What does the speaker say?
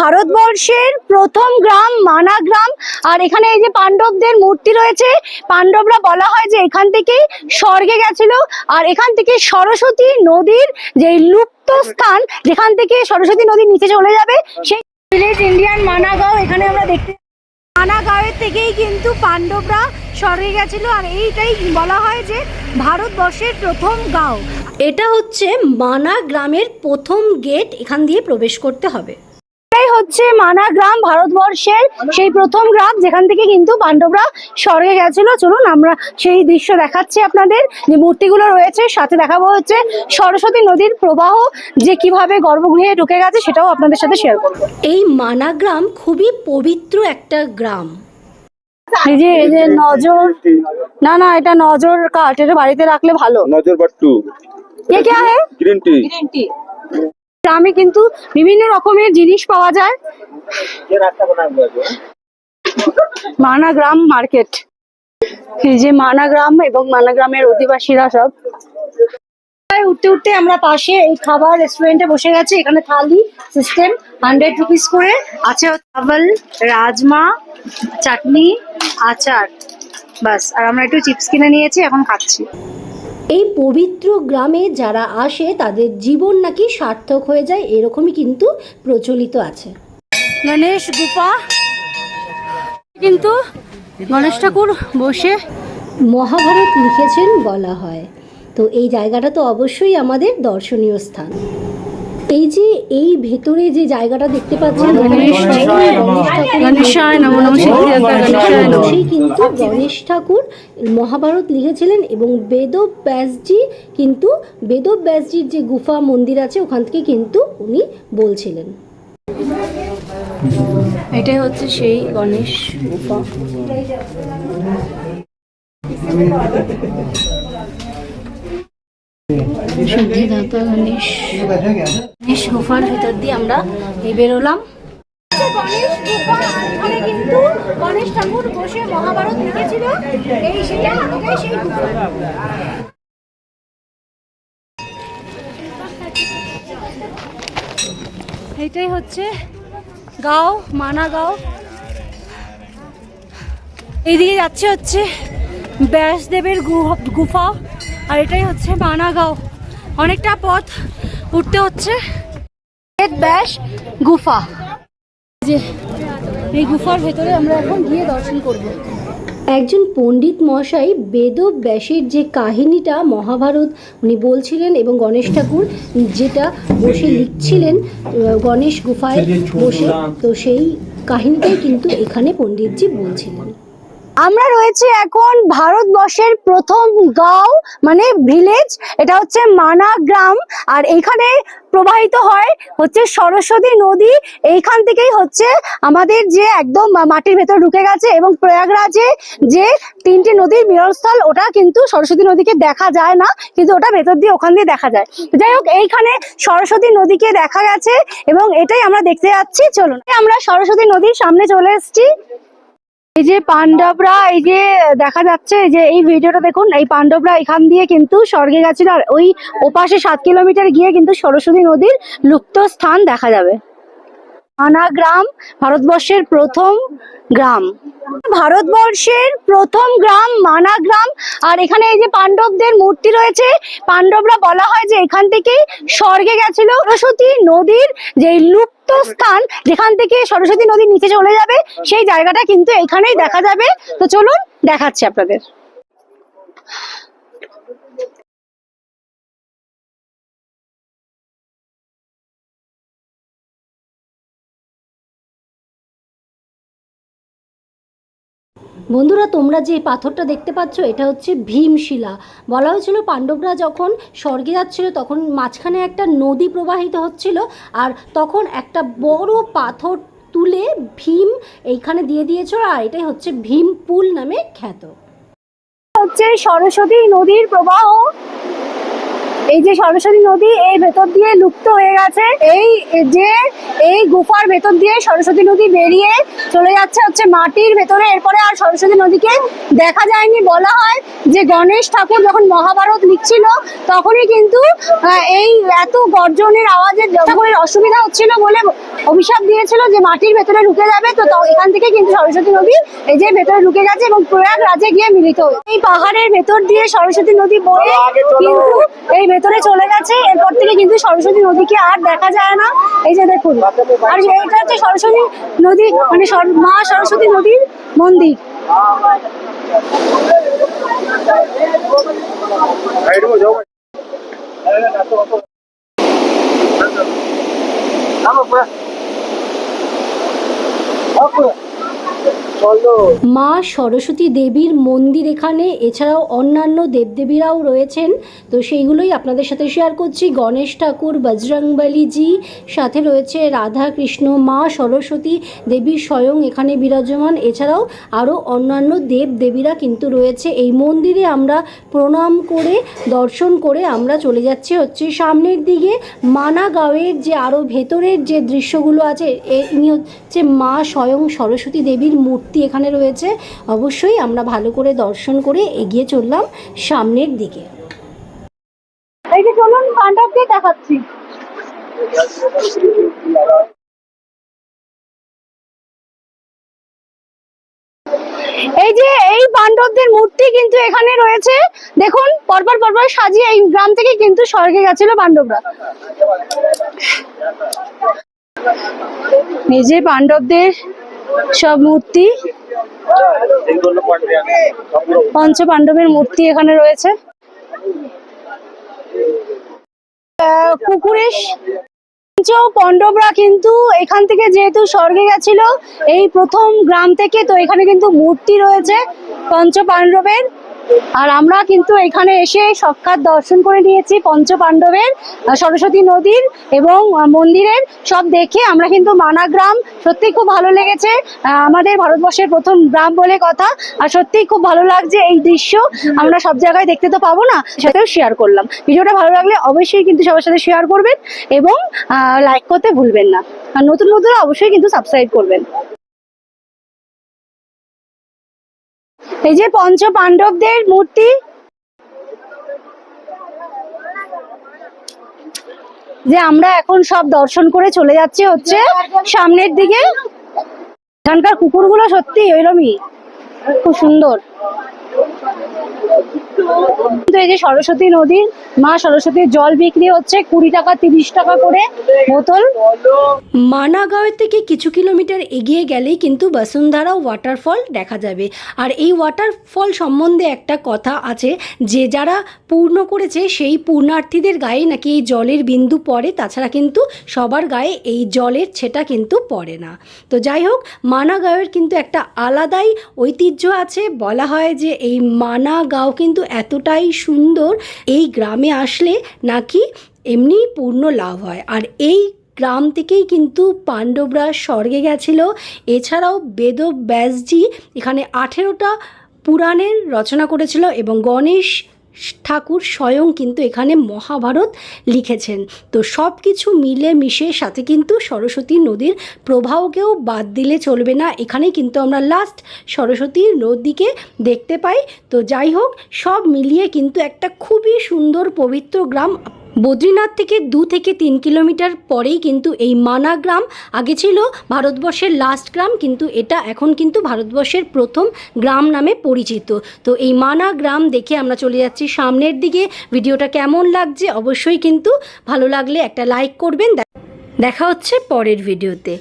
ভারতবর্ষের প্রথম গ্রাম মানা গ্রাম। আর এখানে এই যে পাণ্ডবদের মূর্তি রয়েছে, পাণ্ডবরা বলা হয় যে এখান থেকেই স্বর্গে গেছিল। আর এখান থেকে সরস্বতী নদীর যে লুপ্ত স্থান, যেখান থেকে সরস্বতী নদীর নিচে চলে যাবে, সেই ভিলেজ ইন্ডিয়ান মানাগাঁও, এখানে আমরা দেখতে মানাগাঁওয়ের থেকেই কিন্তু পাণ্ডবরা স্বর্গে গেছিল। আর এইটাই বলা হয় যে ভারতবর্ষের প্রথম গাঁও। এটা হচ্ছে মানা গ্রামের প্রথম গেট এখান দিয়ে প্রবেশ করতে হবে। হচ্ছে মানা গ্রাম ভারতবর্ষের সেই প্রথম গ্রাম যেখান থেকে কিন্তু পাণ্ডবরা স্বর্গে গেছিল চলুন আমরা সেই দৃশ্য দেখাচ্ছি আপনাদের যে মূর্তিগুলো রয়েছে সাথে দেখাবো হচ্ছে সরস্বতী নদীর প্রবাহ যে কিভাবে গর্ভগৃহে ঢুকে গেছে সেটাও আপনাদের সাথে শেয়ার করবো এই মানা গ্রাম খুবই পবিত্র একটা গ্রাম এই যে এই যে নজর না না এটা নজর কাঠ এটা বাড়িতে রাখলে ভালো नजर बट्टू কে কে হে ग्रीन टी গ্রামে কিন্তু বিভিন্ন রকমের জিনিস পাওয়া যায়। মানাগ্রাম মার্কেট। এই যে মানাগ্রাম এবং মানাগ্রামের অধিবাসীরা সব। উঠতে উঠতে আমরা পাশে এই খাবার রেস্টুরেন্টে বসে গেছি। এখানে থালি সিস্টেম হান্ড্রেড রুপিস করে। আছে চাবল রাজমা, চাটনি, আচার। বাস, আর আমরা একটু চিপস কিনে নিয়েছি, এখন খাচ্ছি। এই পবিত্র গ্রামে যারা আসে তাদের জীবন নাকি সার্থক হয়ে যায় এরকমই কিন্তু প্রচলিত আছে। গণেশ গুপা কিন্তু গণেশ ঠাকুর বসে মহাভারত লিখেছেন বলা হয়। তো এই জায়গাটা তো অবশ্যই আমাদের দর্শনীয় স্থান। এই যে এই ভেতরে যে জায়গাটা দেখতে পাচ্ছেন কিন্তু গণেশ ঠাকুর মহাভারত লিখেছিলেন এবং বেদ ব্যাসজি কিন্তু বেদ ব্যাসজির যে গুফা মন্দির আছে ওখান থেকে কিন্তু উনি বলছিলেন। এটাই হচ্ছে সেই গণেশ গুফা। গণেশ গুফার ভিতর দিয়ে আমরা বেরোলাম। গণেশ গুফা এখানে কিন্তু গণেশ ঠাকুর বসে মহাভারত লিখেছিল। এই সেটা এটাই সেই গুফা এটাই হচ্ছে গাঁও মানা গাঁও। এইদিকে যাচ্ছে হচ্ছে ব্যাসদেবের গুফা। আর এটাই হচ্ছে বানাগাঁও অনেকটা পথ উঠতে হচ্ছে। ব্যাস গুফা। যে এই গুফার ভেতরে আমরা এখন গিয়ে দর্শন করব। একজন পণ্ডিত মশাই বেদ ব্যাসের যে কাহিনীটা মহাভারত উনি বলছিলেন এবং গণেশ ঠাকুর যেটা বসে লিখছিলেন গণেশ গুফায় বসে তো সেই কাহিনীটাই কিন্তু এখানে পণ্ডিতজি বলছিলেন। আমরা রয়েছে এখন ভারতবর্ষের প্রথম গাঁও মানে ভিলেজ এটা হচ্ছে মানা গ্রাম আর এইখানে প্রবাহিত হয় হচ্ছে সরস্বতী নদী। এইখান থেকেই হচ্ছে আমাদের যে একদম মাটির ভেতর ঢুকে গেছে এবং প্রয়াগরাজে যে তিনটি নদীর মিলনস্থল, ওটা কিন্তু সরস্বতী নদীকে দেখা যায় না, কিন্তু ওটা ভেতর দিয়ে ওখান দিয়ে দেখা যায়। যাই হোক, এইখানে সরস্বতী নদীকে দেখা গেছে এবং এটাই আমরা দেখতে যাচ্ছি। চলুন, আমরা সরস্বতী নদীর সামনে চলে এসেছি। এই যে পাণ্ডবরা, এই যে দেখা যাচ্ছে যে এই ভিডিওটা দেখুন, এই পাণ্ডবরা এখান দিয়ে কিন্তু স্বর্গে গেছিল আর ওই ওপাশে সাত কিলোমিটার গিয়ে কিন্তু সরস্বতী নদীর লুপ্ত স্থান দেখা যাবে। আনা গ্রাম, ভারতবর্ষের প্রথম গ্রাম। ভারতবর্ষের প্রথম গ্রাম মানা গ্রাম। আর এখানে এই যে পাণ্ডবদের মূর্তি রয়েছে, পাণ্ডবরা বলা হয় যে এখান থেকেই স্বর্গে গেছিল সরস্বতী নদীর যে লুপ্ত স্থান, যেখান থেকে সরস্বতী নদীর নিচে চলে যাবে, সেই জায়গাটা কিন্তু এখানেই দেখা যাবে। তো চলুন দেখাচ্ছি আপনাদের। বন্ধুরা, তোমরা যে পাথরটা দেখতে পাচ্ছ, এটা হচ্ছে ভীমশিলা। বলা হয়েছিল পাণ্ডবরা যখন স্বর্গে যাচ্ছিল, তখন মাঝখানে একটা নদী প্রবাহিত হচ্ছিল আর তখন একটা বড় পাথর তুলে ভীম এইখানে দিয়ে দিয়েছ আর এটাই হচ্ছে ভীম পুল নামে খ্যাত। হচ্ছে সরস্বতী নদীর প্রবাহ। এই যে সরস্বতী নদী এই ভেতর দিয়ে লুপ্ত হয়ে গেছে। এই যে এই গুফার ভেতর দিয়ে সরস্বতী নদী বেরিয়ে চলে যাচ্ছে হচ্ছে মাটির ভেতরে। এরপরে আর সরস্বতী নদীকে দেখা যায়নি। বলা হয় যে গণেশ ঠাকুর যখন মহাভারত লিখছিল তখনই কিন্তু এই এত গর্জনের আওয়াজের ঠাকুরের অসুবিধা হচ্ছিল বলে অভিশাপ দিয়েছিল যে মাটির ভেতরে ঢুকে যাবে। তো এখান থেকে কিন্তু সরস্বতী নদী এই যে ভেতরে ঢুকে গেছে এবং প্রয়াগ রাজে গিয়ে মিলিত এই পাহাড়ের ভেতর দিয়ে সরস্বতী নদী বয়ে কিন্তু এই ভেতরে চলে গেছে, এরপর থেকে কিন্তু সরস্বতী নদীকে আর দেখা যায় না। এই যে দেখুন, আর এটা হচ্ছে সরস্বতী নদী মানে মা সরস্বতী নদীর মন্দির। মা সরস্বতী দেবীর মন্দির এখানে, এছাড়াও অন্যান্য দেবদেবীরাও রয়েছেন। তো সেইগুলোই আপনাদের সাথে শেয়ার করছি। গণেশ ঠাকুর, বজরংবলীজি, সাথে রয়েছে রাধা কৃষ্ণ মা সরস্বতী দেবী স্বয়ং এখানে বিরাজমান। এছাড়াও আরও অন্যান্য দেব দেবীরা কিন্তু রয়েছে। এই মন্দিরে আমরা প্রণাম করে, দর্শন করে আমরা চলে যাচ্ছি হচ্ছে সামনের দিকে। মানাগাঁওয়ের যে আরও ভেতরের যে দৃশ্যগুলো আছে, এ- হচ্ছে মা স্বয়ং সরস্বতী দেবীর মূর্তি এখানে রয়েছে, অবশ্যই আমরা ভালো করে দর্শন করে এগিয়ে চললাম সামনের দিকে। এই যে এই এই পাণ্ডবদের মূর্তি কিন্তু এখানে রয়েছে। দেখুন, পরপর পরপর সাজিয়ে এই গ্রাম থেকে কিন্তু স্বর্গে গেছিল পাণ্ডবরা এই যে পাণ্ডবদের সব মূর্তি। পঞ্চ পাণ্ডবের মূর্তি এখানে রয়েছে। কুকুরেশ। পঞ্চ পাণ্ডবরা কিন্তু এখান থেকে যেহেতু স্বর্গে গেছিল, এই প্রথম গ্রাম থেকে তো এখানে কিন্তু মূর্তি রয়েছে পঞ্চ পাণ্ডবের আর আমরা কিন্তু এখানে এসে সাক্ষাৎ দর্শন করে নিয়েছি পঞ্চ পাণ্ডবের সরস্বতী নদীর এবং মন্দিরের। সব দেখে আমরা কিন্তু মানা গ্রাম সত্যি খুব ভালো লেগেছে। আমাদের ভারতবর্ষের প্রথম গ্রাম বলে কথা। আর সত্যি খুব ভালো লাগছে এই দৃশ্য। আমরা সব জায়গায় দেখতে তো পাবো না, সেটাও শেয়ার করলাম। ভিডিওটা ভালো লাগলে অবশ্যই কিন্তু সবার সাথে শেয়ার করবেন এবং লাইক করতে ভুলবেন না। আর নতুন নতুন অবশ্যই কিন্তু সাবস্ক্রাইব করবেন। এই যে পঞ্চ পাণ্ডবদের মূর্তি। যে আমরা এখন সব দর্শন করে চলে যাচ্ছি হচ্ছে সামনের দিকে। এখানকার কুকুরগুলো সত্যি ওইরমই, খুব সুন্দর। কিন্তু এই যে সরস্বতী নদীর মা সরস্বতীর জল বিক্রি হচ্ছে কুড়ি টাকা, তিরিশ টাকা করে বোতল। মানাগাঁওয়ের থেকে কিছু কিলোমিটার এগিয়ে গেলেই কিন্তু বসুন্ধরা ওয়াটারফল দেখা যাবে। আর এই ওয়াটারফল সম্বন্ধে একটা কথা আছে, যে যারা পূর্ণ করেছে সেই পূর্ণার্থীদের গায়ে নাকি এই জলের বিন্দু পড়ে, তাছাড়া কিন্তু সবার গায়ে এই জলের ছেটা কিন্তু পড়ে না। তো যাই হোক, মানাগাঁওয়ের কিন্তু একটা আলাদাই ঐতিহ্য আছে। বলা হয় যে এই মানাগাঁও কিন্তু এতটাই সুন্দর এই গ্রামে আসলে নাকি এমনি পূর্ণ লাভ হয়। আর এই গ্রাম থেকেই কিন্তু পাণ্ডবরা স্বর্গে গেছিল। এছাড়াও বেদ ব্যাসজি এখানে আঠেরোটা পুরাণের রচনা করেছিল এবং গণেশ ঠাকুর স্বয়ং কিন্তু এখানে মহাভারত লিখেছেন। তো সব কিছু মিলে মিশে সাথে কিন্তু সরস্বতী নদীর প্রবাহকেও বাদ দিলে চলবে না। এখানে কিন্তু আমরা লাস্ট সরস্বতী নদীকে দেখতে পাই। তো যাই হোক, সব মিলিয়ে কিন্তু একটা খুবই সুন্দর পবিত্র গ্রাম বদ্রীনাথ থেকে দু থেকে তিন কিলোমিটার পরেই কিন্তু এই মানা গ্রাম, আগে ছিল ভারতবর্ষের লাস্ট গ্রাম, কিন্তু এটা এখন কিন্তু ভারতবর্ষের প্রথম গ্রাম নামে পরিচিত। তো এই মানা গ্রাম দেখে আমরা চলে যাচ্ছি সামনের দিকে। ভিডিওটা কেমন লাগছে অবশ্যই কিন্তু ভালো লাগলে একটা লাইক করবেন। দেখা হচ্ছে পরের ভিডিওতে।